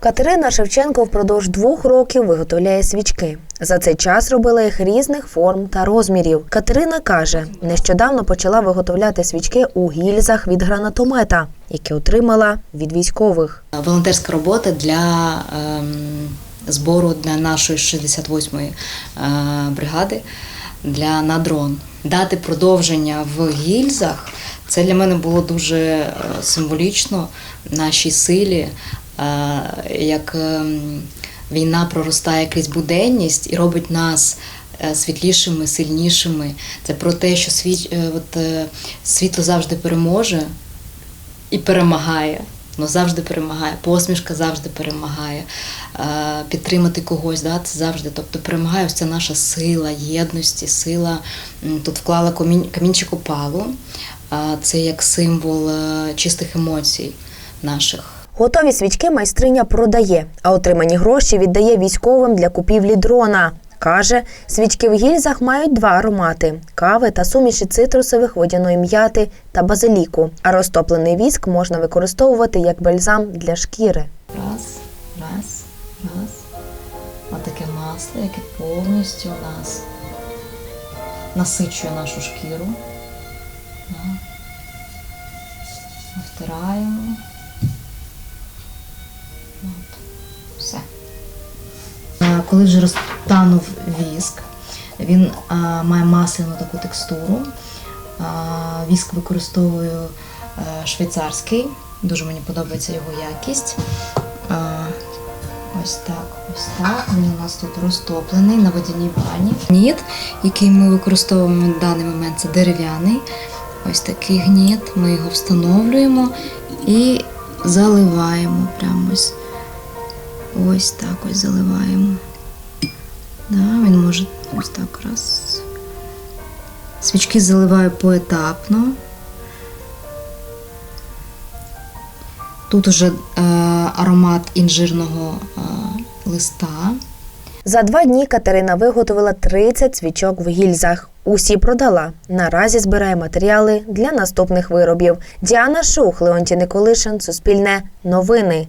Катерина Шевченко впродовж двох років виготовляє свічки. За цей час робила їх різних форм та розмірів. Катерина каже, нещодавно почала виготовляти свічки у гільзах від гранатомета, які отримала від військових. волонтерська робота для ем, збору для нашої 68-ї е, бригади для на дрон. Дати продовження в гільзах це для мене було дуже е, символічно нашій силі, е, як ем, війна проростає крізь буденність і робить нас. е, Світлішими, сильнішими. Це про те, що світ, от, світло завжди переможе, і перемагає. Ну, завжди перемагає. Посмішка завжди перемагає. Підтримати когось, да, це завжди. Тобто перемагає ось ця наша сила єдності, сила. Тут вклала камінчик опалу. Це як символ е, чистих емоцій наших. Готові свічки майстриня продає, а отримані гроші віддає військовим для купівлі дрона. Каже, свічки в гільзах мають два аромати кави та суміші цитрусових, водяної м'яти та базиліку. А розтоплений віск можна використовувати як бальзам для шкіри. Раз, раз, раз. Отаке масло, яке повністю у нас насичує нашу шкіру. Втираємо. От. Все. Коли вже розтанув віск, він має масляну таку текстуру. Віск використовую швейцарський, дуже мені подобається його якість. Ось так, ось так. Він у нас тут розтоплений на водяній бані. Гніт, який ми використовуємо на даний момент, це дерев'яний. Ось такий гніт. Ми його встановлюємо і заливаємо. Прямо ось. Так ось заливаємо. Да, він може ось так раз. Свічки заливаю поетапно. Тут уже е, аромат інжирного е, листа. За два дні Катерина виготовила 30 свічок в гільзах. Усі продала. Наразі збирає матеріали для наступних виробів. Діана Шух, Леонтій Николишин, Суспільне, Новини.